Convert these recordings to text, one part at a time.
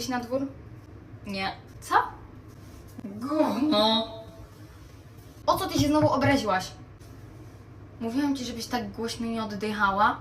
wyjść na dwór? Nie. Co? Gówno. O co ty się znowu obraziłaś? Mówiłam ci, żebyś tak głośno nie oddychała.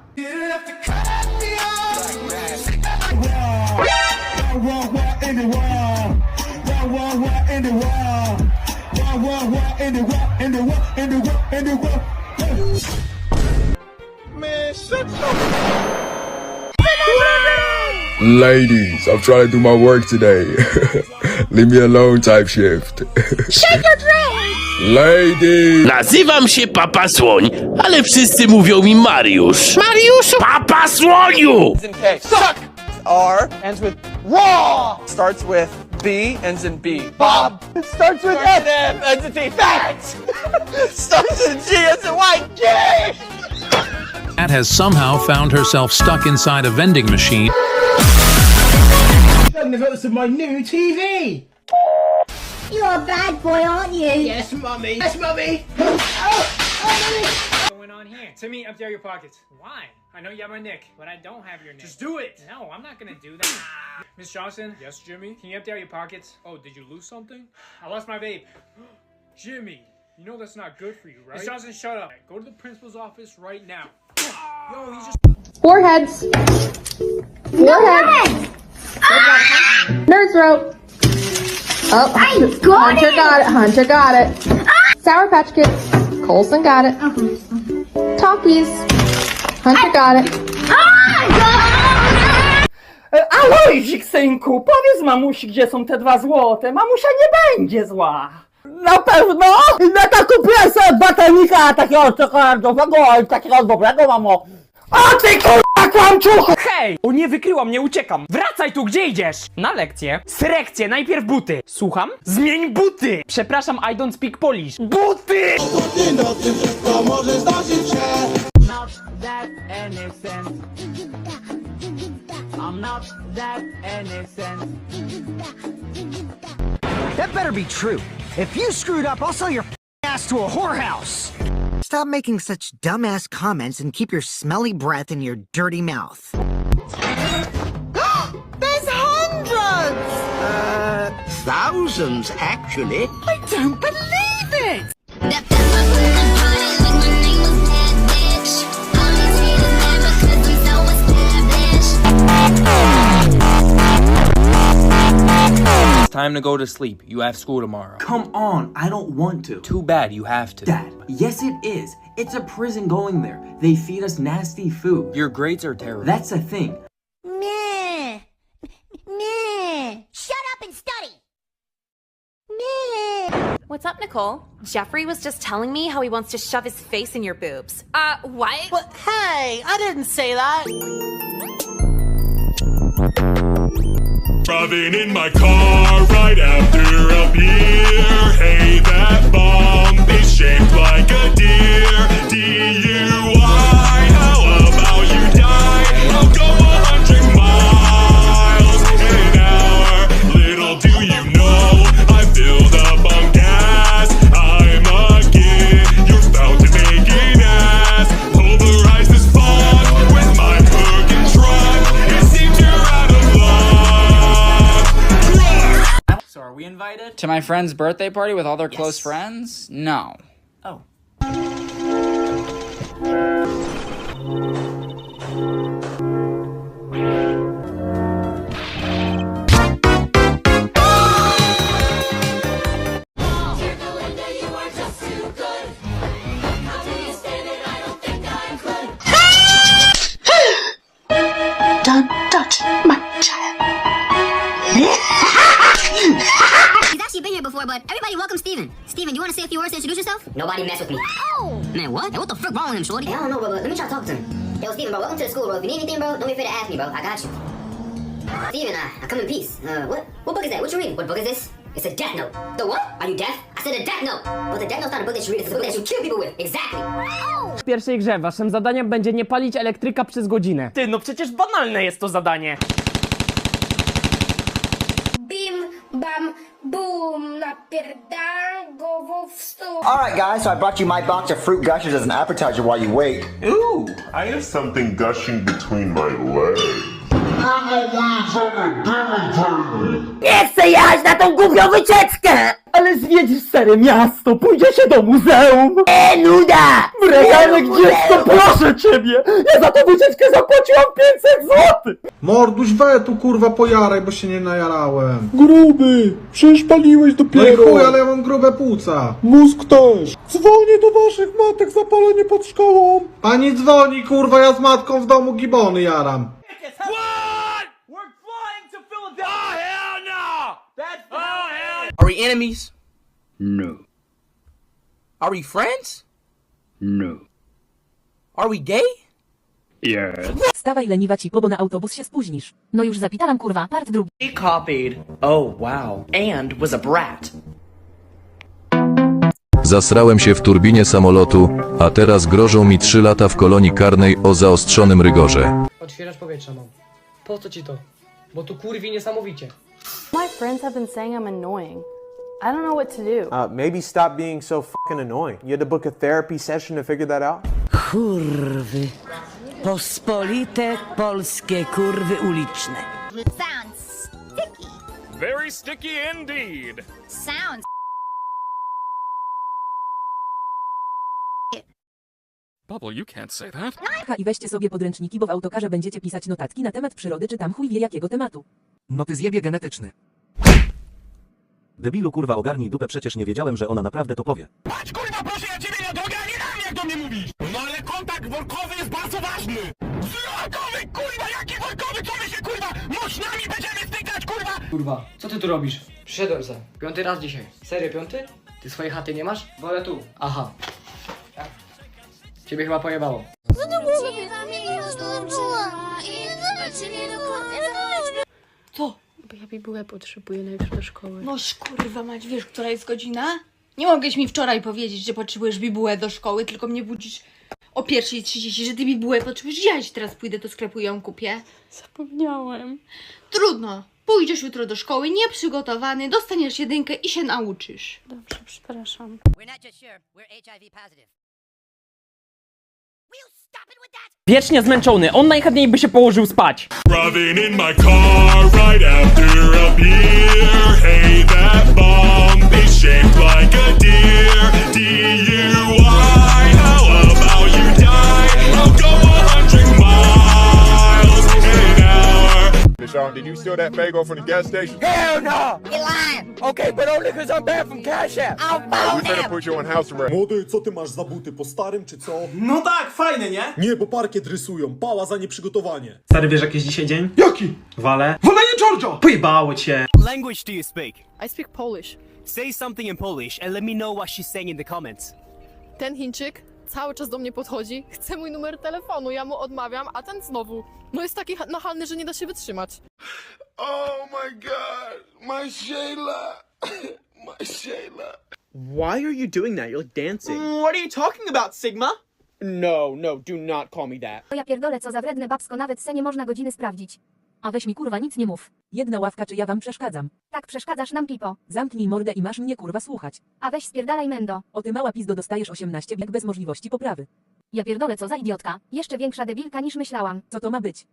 Ladies, I'm trying to do my work today. Leave me alone type shift. Shake your dress! Ladies! Nazywam się Papa Słoń, ale wszyscy mówią mi Mariusz. Mariuszu! Papa Słoniu! ends in K. Suck! R ends with raw. Starts with B, ends in B. Bob. Starts with F. M, ends in T. Fat. Starts in G, ends in Y. Gay. Kat has somehow found herself stuck inside a vending machine the votes of my new TV. You're a bad boy, aren't you? Yes, mummy. Yes, mummy. going on here? Timmy, empty out your pockets. Why? I know you have my nick, but I don't have your nick. Just do it! No, I'm not gonna do that. Ah. Miss Johnson? Yes, Jimmy? Can you empty out your pockets? Oh, did you lose something? I lost my vape. Jimmy, you know that's not good for you, right? Miss Johnson, shut up. Go to the principal's office right now. Ah! Yo, he's just Foreheads. Foreheads. Nurse rope. Oh, got Hunter it. got it. Hunter got it. Ah! Sour Patch Kids. Colson got it. Talkies. Hunter got it. Ah! Alojzik, synku, powiedz mamusi, gdzie są te dwa złote. Mamusia nie będzie zła. Na pewno? No to kupiłem sobie batonika takiego czekoladowego i takiego dobrego, mamo. A ty kurwa kłamczuchu! Hej! O nie, wykryła mnie, uciekam! Wracaj tu, gdzie idziesz? Na lekcję. Selekcję, najpierw buty. Słucham? Zmień buty! Przepraszam, I don't speak Polish. Buty! That better be true. If you screwed up, I'll sell your ass to a whorehouse. Stop making such dumbass comments and keep your smelly breath in your dirty mouth. There's hundreds! Uh, thousands, actually. I don't believe it! Time to go to sleep. You have school tomorrow. Come on, I don't want to. Too bad you have to. Dad, yes it is. It's a prison going there. They feed us nasty food. Your grades are terrible. That's a thing. Meh. Meh. Shut up and study. Meh. What's up, Nicole? Jeffrey was just telling me how he wants to shove his face in your boobs. Uh, what? But hey, I didn't say that. Driving in my car right after a beer. Hey, that bomb is shaped like a deer. DUI, friend's birthday party with all their close friends? No. Oh. But everybody welcome Steven. Steven, you want to say a few words to introduce yourself? Nobody mess with me. Oh! Man, what? Hey, what the frick wrong with him, shorty? Hey, I don't know, bro, but let me try to talk to him. Yo, Steven, bro, welcome to the school, bro. If you need anything, bro, don't be afraid to ask me, bro. I got you. Steven, I, I come in peace. Uh, what? What book is that? What you reading? What book is this? It's a death note. The what? Are you deaf? I said a death note. But the death note's not a book that you read. It's a book that you kill people with. Exactly. W pierwszej grze waszym zadaniem będzie nie palić elektryka przez godzinę. Ty, no przecież banalne jest to zadanie. Boom, napierdalam głową w stół. Alright, guys, so I brought you my box of fruit gushers as an appetizer while you wait. Ooh, I have something gushing between my legs. Nie chcę jechać na tą głupią wycieczkę! Ale zwiedzisz stare miasto, pójdziecie do muzeum! Nie, nuda! Brianek, dziecko, proszę ciebie! Ja za tą wycieczkę zapłaciłam 500 zł! Morduś we tu kurwa pojaraj, bo się nie najarałem. Gruby! Przecież paliłeś No i dopiero! chuj, ale ja mam grube płuca. Mózg też! Dzwonię do waszych matek, zapalenie pod szkołą! Pani dzwoni, kurwa, ja z matką w domu gibony jaram. We're flying to Philadelphia! Oh, hell no! That's oh, hell Are we enemies? No. Are we friends? No. Are we gay? Yes. Stawaj leniwa cipo, bo na autobus się spóźnisz. No już zapitalam kurwa, part drugi. He copied. Oh, wow. And was a brat. Zasrałem się w turbinie samolotu, a teraz grożą mi 3 lata w kolonii karnej o zaostrzonym rygorze. Otwierasz powietrza, mam. Po co ci to? Bo tu kurwi niesamowicie. My friends have been saying I'm annoying. I don't know what to do. Uh, maybe stop being so fucking annoying. You had to book a therapy session to figure that out? Kurwy. Pospolite polskie kurwy uliczne. Sounds sticky. Very sticky indeed. Sounds. Bubble, you can't say that. Ha i weźcie sobie podręczniki, bo w autokarze będziecie pisać notatki na temat przyrody czy tam chuj wie jakiego tematu. No ty zjebie genetyczny. Debilu kurwa ogarnij dupę, przecież nie wiedziałem, że ona naprawdę to powie. Patrz, kurwa, proszę ja ciebie na drogę, a nie na mnie, jak do mnie mówisz! No ale kontakt workowy jest bardzo ważny! Workowy, kurwa, jaki workowy, co my się, kurwa, mośnami będziemy stykać, kurwa! Kurwa, co ty tu robisz? Przyszedłem se. Piąty raz dzisiaj. Serio, piąty? Ty swojej chaty nie masz? Wolę tu. Aha. Ciebie chyba pojebało. Co? Bo ja bibułę potrzebuję najpierw do szkoły. No kurwa mać, wiesz, która jest godzina? Nie mogłeś mi wczoraj powiedzieć, że potrzebujesz bibułę do szkoły, tylko mnie budzisz o 1.30, że ty bibułę potrzebujesz. Ja ci teraz pójdę do sklepu i ją kupię. Zapomniałem. Trudno. Pójdziesz jutro do szkoły nieprzygotowany, dostaniesz jedynkę i się nauczysz. Dobrze, przepraszam. We're not just sure, we're HIV positive. Wiecznie zmęczony, on najchętniej by się położył spać. Driving in my car right after a beer. Hey, that bomb is shaped like a deer. Sean, did you steal that Fago from the gas station? Hell no! You lying! Okay, but only because I'm banned from Cash App. I'll We phone finna him! put you on house arrest. Młody, co ty masz za buty? Po starym czy co? No tak, fajne, nie? Nie, bo parkiet rysują. Pała za nieprzygotowanie. Stary, wiesz jaki jest dzisiaj dzień? Jaki? Wale. Walenie Georgia! Pojebało cię! language do you speak? I speak Polish. Say something in Polish and let me know what she's saying in the comments. Ten Chińczyk cały czas do mnie podchodzi, chce mój numer telefonu, ja mu odmawiam, a ten znowu. No jest taki ha- nachalny, że nie da się wytrzymać. Oh my god, my Shayla, my Shayla. Why are you doing that? You're like dancing. What are you talking about, Sigma? No, no, do not call me that. O ja pierdolę, co za wredne babsko, nawet se nie można godziny sprawdzić. A weź mi kurwa nic nie mów. Jedna ławka, czy ja wam przeszkadzam? Tak, przeszkadzasz nam, Pipo. Zamknij mordę i masz mnie kurwa słuchać. A weź spierdalaj mendo. O ty mała pizdo dostajesz 18 bieg bez możliwości poprawy. Ja pierdolę, co za idiotka. Jeszcze większa debilka niż myślałam. Co to ma być?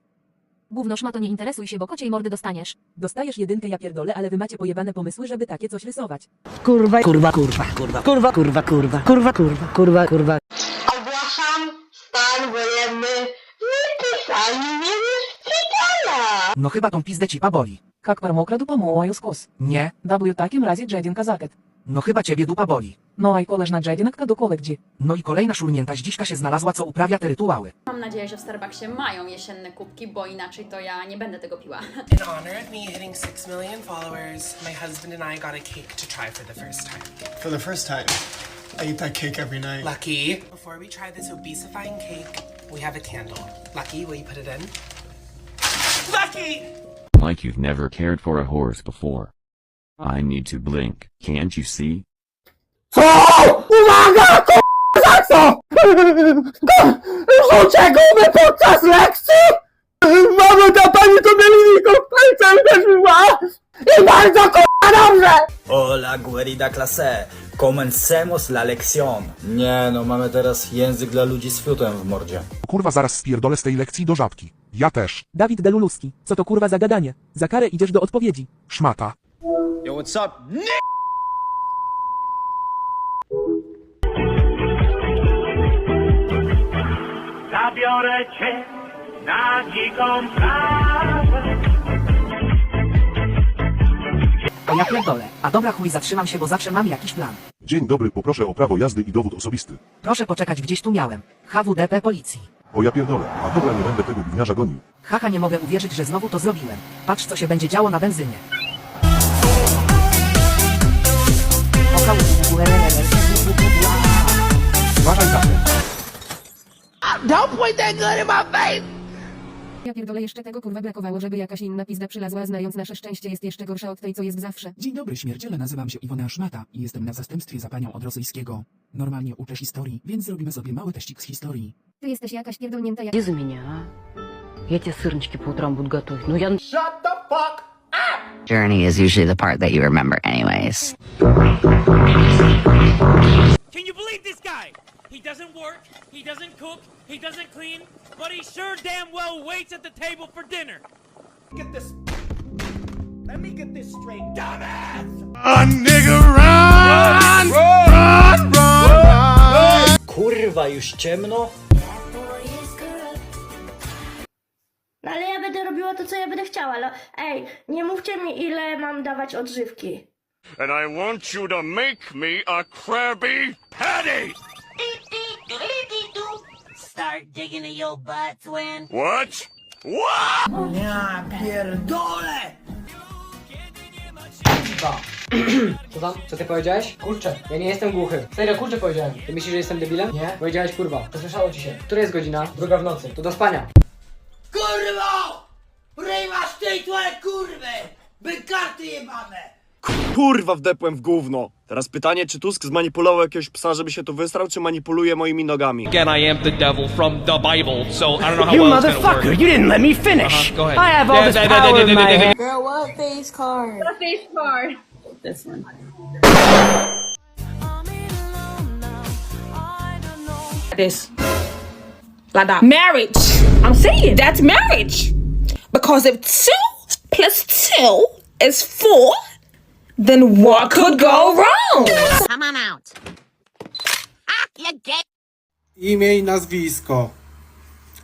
Gówno szmato nie interesuj się, bo kociej mordy dostaniesz. Dostajesz jedynkę, ja pierdolę, ale wy macie pojebane pomysły, żeby takie coś rysować. Kurwa, kurwa, kurwa, kurwa, kurwa, kurwa, kurwa, kurwa, kurwa, kurwa, kurwa. Ogłaszam stan wojenny wypisani mnie. No chyba tą pizdę ci boli. Jak parmokra dupa mołaju skos. Nie. W takim razie jedynka zaket. No chyba ciebie dupa boli. No a i koleżna jedynka do kole gdzie? No i kolejna szurnięta zdziczka się znalazła, co uprawia te rytuały. Mam nadzieję, że w Starbucksie mają jesienne kubki, bo inaczej to ja nie będę tego piła. In honor of me hitting 6 million followers, my husband and I got a cake to try for the first time. For the first time, I eat that cake every night. Lucky. Before we try this obesifying cake, we have a candle. Lucky, will you put it in? Lucky! Like you've never cared for a horse before. I need to blink, can't you see? Co? Uwaga! K***a, za co? Rzucie gumy podczas lekcji? Mamo, ta pani to mieli w uderzyła! I bardzo k***a dobrze! Hola, güerita clase. Comencemos la lección. Nie no, mamy teraz język dla ludzi z fiutem w mordzie. Kurwa zaraz spierdolę z tej lekcji do żabki. Ja też. Dawid Deluluski, co to kurwa za gadanie? Za karę idziesz do odpowiedzi. Szmata. Yo, what's up? Zabiorę cię na dziką plażę. A ja pierdolę. A dobra chuj zatrzymam się, bo zawsze mam jakiś plan. Dzień dobry, poproszę o prawo jazdy i dowód osobisty. Proszę poczekać, gdzieś tu miałem. HWDP policji. O ja pierdolę, a dobra nie będę tego gówniarza gonił. Haha, nie mogę uwierzyć, że znowu to zrobiłem. Patrz, co się będzie działo na benzynie. Uważaj za Don't point that gun in my face! Ja pierdolę jeszcze tego kurwa brakowało, żeby jakaś inna pizda przylazła, znając nasze szczęście jest jeszcze gorsza od tej, co jest zawsze. Dzień dobry, śmierdziele, nazywam się Iwona Szmata i jestem na zastępstwie za panią od rosyjskiego. Normalnie uczę historii, więc zrobimy sobie mały teścik z historii. Ty jesteś jakaś pierdolnięta jak... за меня, а? Я тебе сырнички по утрам буду готовить. Ну я... Shut the fuck Journey is usually the part that you remember anyways. Can you believe this guy? He doesn't work, he doesn't cook, he doesn't clean, but he sure damn well waits at the table for dinner. Get this. Let me get this straight. Dumbass! A nigga run, run, run, run. Kurwa, już ciemno? No ale ja będę robiła to, co ja będę chciała. ale Ej, nie mówcie mi, ile mam dawać odżywki. And I want you to make me a Krabby Patty. Start digging in your butts when... What? What? Ja pierdolę! Dwa. Co tam? Co ty powiedziałeś? Kurczę, ja nie jestem głuchy. Serio, kurczę powiedziałem. Ty myślisz, że jestem debilem? Nie. Powiedziałeś kurwa. To słyszało ci się. Która jest godzina? Druga w nocy. To do spania. Kurwo! Ryj masz tej twoje kurwy! By karty jebane! Kurwa wdepłem w gówno. Teraz pytanie, czy Tusk zmanipulował jakiegoś psa, żeby się tu wystrał, czy manipuluje moimi nogami? Again, I am the devil from the Bible, so I don't know how You well it's gonna work. motherfucker, you didn't let me finish. Uh-huh, go ahead. I have all this power in my hand. Girl, what face card? What face card? This one. This. Like that. Marriage. I'm saying that's marriage. Because if two plus two is four, then what could go wrong? Come on out. Ah, you gay. Imię i nazwisko.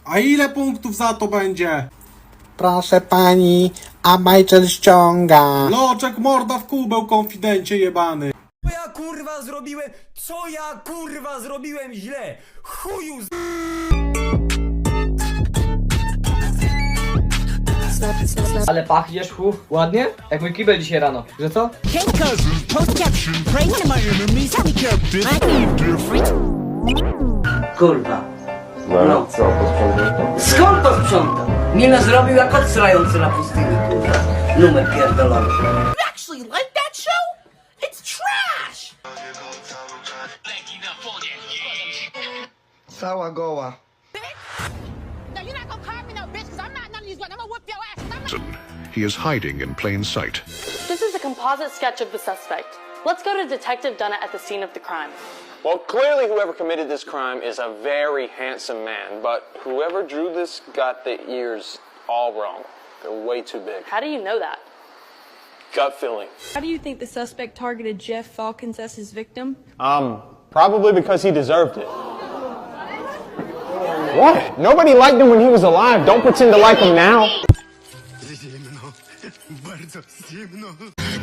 A ile punktów za to będzie? Proszę pani, a Michael ściąga. Loczek morda w kubeł, konfidencie jebany. Co ja kurwa zrobiłem? Co ja kurwa zrobiłem źle? Chuju z... Ale pachniesz, hu, ładnie? Jak mój kibel dzisiaj rano. Że co? Kurwa. No. co, posprzątasz Skąd to sprzątam? Mnie zrobił jak odstrający na pustyni, kurwa. Numer pierdolony. Actually, like that show? It's trash! Cała goła. He is hiding in plain sight. This is a composite sketch of the suspect. Let's go to Detective Dunna at the scene of the crime. Well, clearly whoever committed this crime is a very handsome man, but whoever drew this got the ears all wrong. They're way too big. How do you know that? Gut feeling. How do you think the suspect targeted Jeff Falkins as his victim? Um, probably because he deserved it. What? Nobody liked him when he was alive. Don't pretend to like him now.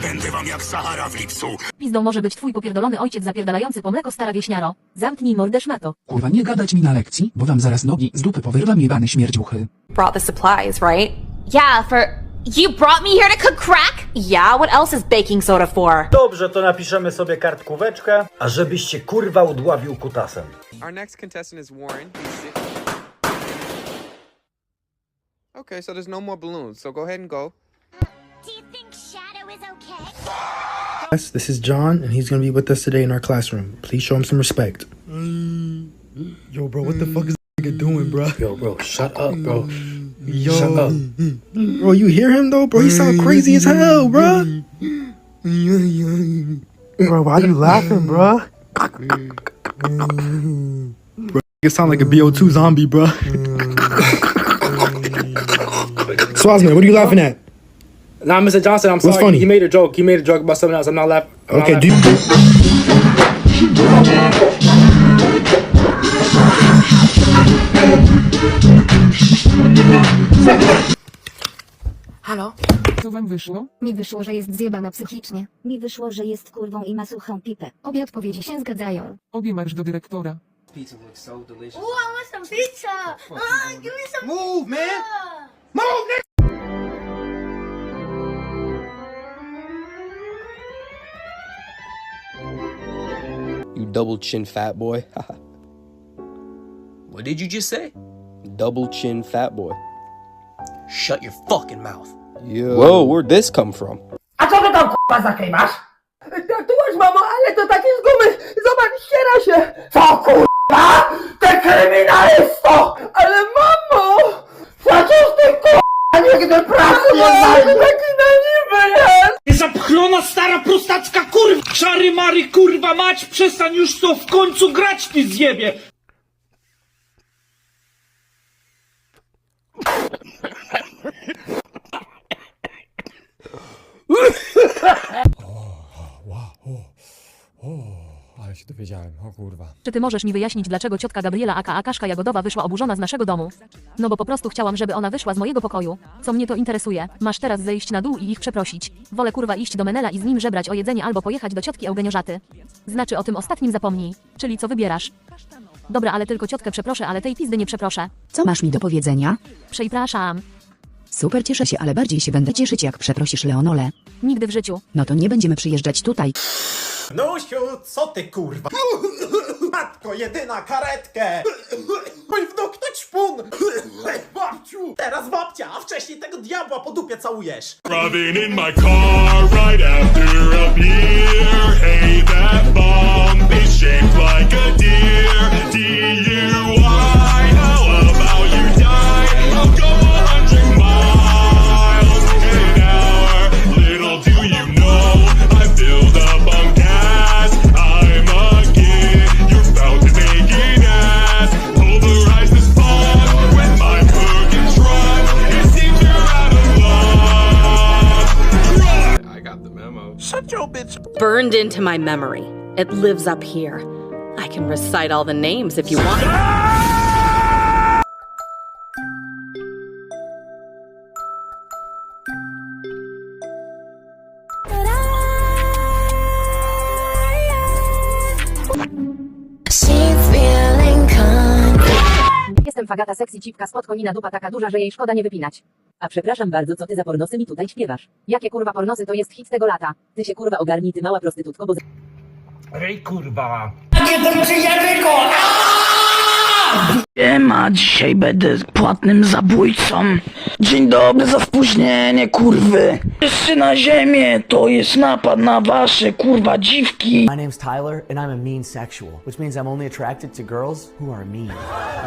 Będę wam jak Sahara w lipcu. Pizdą może być twój popierdolony ojciec zapierdalający po mleko stara wieśniaro. Zamknij mordę szmato. Kurwa, nie gadać mi na lekcji, bo wam zaraz nogi z dupy powyrwam jebane śmierdziuchy. Brought the supplies, right? Yeah, for. You brought me here to cook crack? Yeah, what else is baking soda for? Dobrze, to napiszemy sobie kartkóweczkę, a żebyście kurwa udławił kutasem. Our next contestant is Warren. Okay, so there's no more balloons, so go ahead and go. Do you think Shadow is okay? Yes, this is John, and he's gonna be with us today in our classroom. Please show him some respect. Mm. Yo, bro, what the fuck is nigga doing, bro? Yo, bro, shut up, bro. Yo. Shut up. Bro, you hear him though, bro? He sound crazy as hell, bro. Bro, why you laughing, bro? bro, you sound like a BO2 zombie, bro. Swazman, what are you laughing at? Nah, Mr. Johnson, I'm What's sorry. funny? He made a joke. He made a joke about something else. I'm not laughing. I'm not Okay, do you, Halo? Co wam wyszło? Mi wyszło, że jest zjebana psychicznie. Mi wyszło, że jest kurwą i ma suchą pipę. Obie odpowiedzi się zgadzają. Obie marsz do dyrektora. Pizza looks so delicious. Ooh, I want some pizza. Uh, give me some Move, man. Move, double chin fat boy. What did you just say? double chin fat boy. Shut your fucking mouth. Yo. Whoa, where'd this come from? A co ty tam kurwa za klej masz? Tatuaż mamo, ale to takie z gumy! Zobacz, ściera się! Co kurwa? Ty kryminalisto! Ale mamo! Przecież ty kurwa nigdy pracy nie znajdziesz! Taki na niby jest! Zapchlona stara prostacka Czary mary kurwa mać! Przestań już to w końcu grać ty zjebie! Ale się dowiedziałem, o kurwa. Czy ty możesz mi wyjaśnić, dlaczego ciotka Gabriela aka Kaszka Jagodowa wyszła oburzona z naszego domu? No bo po prostu chciałam, żeby ona wyszła z mojego pokoju. Co mnie to interesuje? Masz teraz zejść na dół i ich przeprosić. Wolę kurwa iść do Menela i z nim żebrać o jedzenie albo pojechać do ciotki Eugeniożaty. Znaczy o tym ostatnim zapomnij. Czyli co wybierasz? Dobra, ale tylko ciotkę przeproszę, ale tej pizdy nie przeproszę. Co masz mi do powiedzenia? Przepraszam. Super cieszę się, ale bardziej się będę cieszyć, jak przeprosisz Leonole. Nigdy w życiu. No to nie będziemy przyjeżdżać tutaj. Nusiu, co ty kurwa? Matko, jedyna karetkę! Mój wnuk to ćpun! Babciu! Teraz babcia, a wcześniej tego diabła po dupie całujesz! Driving in my car right after a beer. Hey, that bomb is shaped like a deer. DUI, Burned into my memory. It lives up here. I can recite all the names if you want. Jestem fagata sexy cipka spod konina dupa taka duża, że jej szkoda nie wypinać. A przepraszam bardzo, co ty za pornosy mi tutaj śpiewasz? Jakie kurwa pornosy to jest hit tego lata? Ty się kurwa ogarnij, ty mała prostytutko, bo... Ej kurwa! Nie to Jericho! Siema, dzisiaj będę płatnym zabójcą. Dzień dobry za spóźnienie, kurwy. Jeszcze na ziemię, to jest napad na wasze, kurwa, dziwki. My name's Tyler, and I'm a mean sexual, which means I'm only attracted to girls who are mean.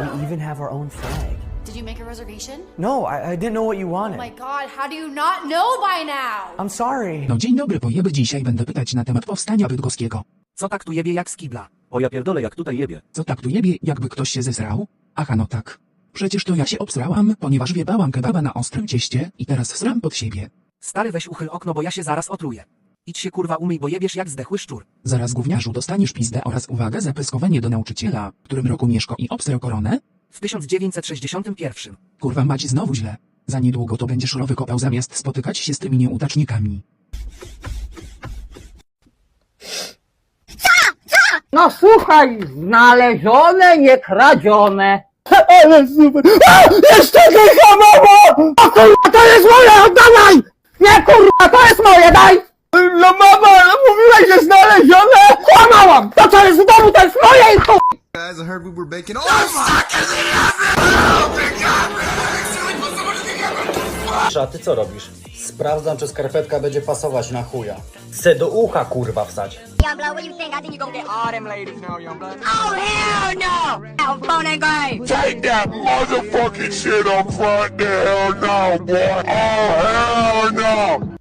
We even have our own flag. Did you make a reservation? No, I, I didn't know what you Oh wanted. my god, how do you not know by now? I'm sorry. No dzień dobry pojeby, dzisiaj będę pytać na temat powstania bydgoskiego. Co tak tu jebie jak z kibla? O ja pierdolę jak tutaj jebie. Co tak tu jebie, jakby ktoś się zesrał? Aha no tak. Przecież to ja się obsrałam, ponieważ wiebałam kebaba na ostrym cieście i teraz sram pod siebie. Stary weź uchyl okno, bo ja się zaraz otruję. Idź się kurwa umyj, bo jebiesz jak zdechły szczur. Zaraz gówniarzu dostaniesz pizdę oraz uwaga zapyskowanie do nauczyciela, w którym roku Mieszko i obsrał koronę? W 1961. Kurwa mać znowu źle. Za niedługo to będziesz rowy kopał zamiast spotykać się z tymi nieudacznikami. No słuchaj, znalezione, nie kradzione. Ale super. A, jeszcze tylko mamo! O kurwa, to jest moje, oddawaj! Nie kurwa, to jest moje, daj! No mama, ale mówiłaś, że znalezione? Kłamałam! To co jest w domu, to jest moje i chuj! Guys, I heard we were baking. Oh, A ty co robisz? Sprawdzam, czy skarpetka będzie pasować na chuja. Chcę do ucha kurwa wsać. Youngblood, what you think? I think you gonna get all them ladies now, Youngblood. Oh, hell no! Out phone and game. Take that motherfucking shit up front the hell no, boy. Oh, hell no.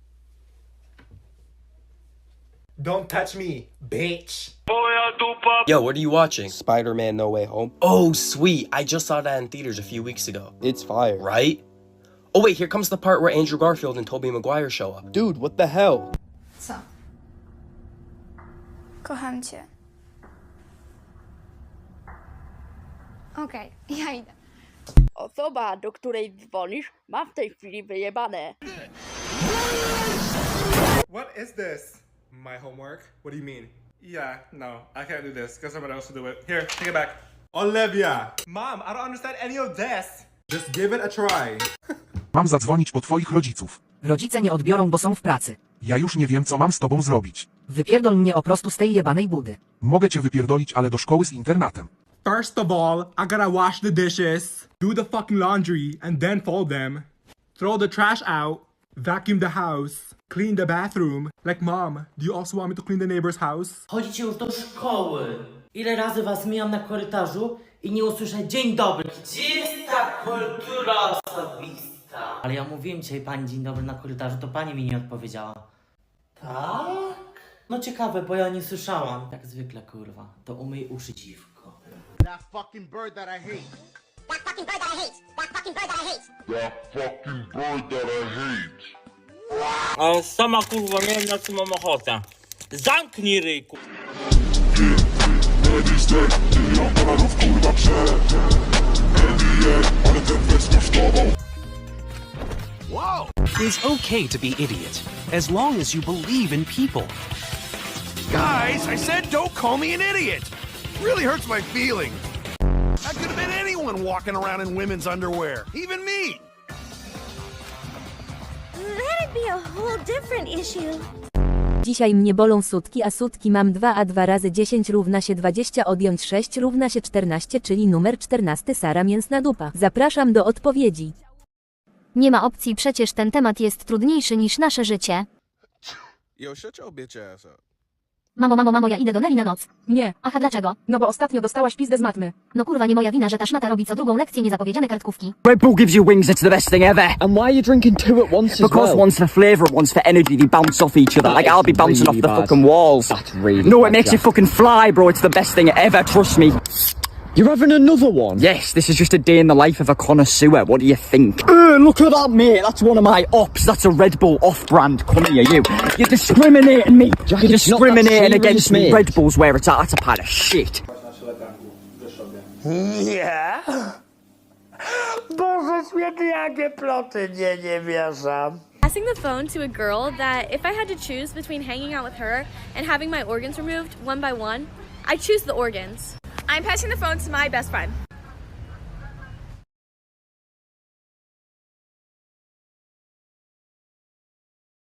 Don't touch me, bitch. Yo, what are you watching? Spider Man No Way Home. Oh, sweet. I just saw that in theaters a few weeks ago. It's fire. Right? Oh, wait, here comes the part where Andrew Garfield and Tobey Maguire show up. Dude, what the hell? Co? Kocham cię. Okej, ja idę. Osoba, do której dzwonisz, ma w tej chwili wyjebane. What is this? My homework? What do you mean? Yeah, no, I can't do this. Get someone else to do it. Here, take it back. Olivia! Mom, I don't understand any of this. Just give it a try. Mam zadzwonić po twoich rodziców. Rodzice nie odbiorą, bo są w pracy. Ja już nie wiem, co mam z tobą zrobić. Wypierdol mnie o prostu z tej jebanej budy. Mogę cię wypierdolić, ale do szkoły z internatem. First of all, I gotta wash the dishes, do the fucking laundry, and then fold them. Throw the trash out, vacuum the house, clean the bathroom. Like, mom, do you also want me to clean the neighbor's house? Chodzicie już do szkoły. Ile razy was mijam na korytarzu i nie usłyszę dzień dobry. Gdzie jest ta kultura osobista? Ale ja mówiłem dzisiaj pani dzień dobry na korytarzu, to pani mi nie odpowiedziała. Tak? No ciekawe, bo ja nie słyszałam. Jak zwykle, kurwa. To umyj uszy dziwko. That fucking bird that I hate. That fucking bird that I hate. That fucking bird that I hate. That fucking bird that I hate. Ale sama kurwa nie wiem na co mam ochotę. Zamknij ryj ku... It's okay to be idiot, as long as you believe in people. Guys, I said don't call me an idiot. Really hurts my feelings. That could have been anyone walking around in women's underwear, even me. That'd be a whole different issue. Dzisiaj mnie bolą sutki, a sutki mam 2 a 2 razy 10 równa się 20 odjąć 6 równa się 14, czyli numer 14 Sara Mięsna Dupa. Zapraszam do odpowiedzi. Nie ma opcji, przecież ten temat jest trudniejszy niż nasze życie. Yo, shut your bitch ass up. Mamo, mamo, mamo, ja idę do Neli na noc. Nie. Aha, dlaczego? No bo ostatnio dostałaś pizdę z matmy. No kurwa, nie moja wina, że ta szmata robi co drugą lekcję niezapowiedziane kartkówki. Red Bull gives you wings, it's the best thing ever. And why are you drinking two at once Because one's for flavour, one's for energy, they bounce off each other. like I'll be bouncing off the fucking walls. That's really No, it makes you fucking fly, bro, it's the best thing ever, trust me. You're having another one? Yes, this is just a day in the life of a connoisseur. What do you think? Uh, look at that, mate. That's one of my ops. That's a Red Bull off-brand. Come here, you. You're discriminating me. You're discriminating against me. Red Bull's where it's at. That's a pile of shit. Nie. Boże święty, jakie ploty, nie, nie wierzę. Passing the phone to a girl that if I had to choose between hanging out with her and having my organs removed one by one, I choose the organs. I'm passing the phone to my best friend.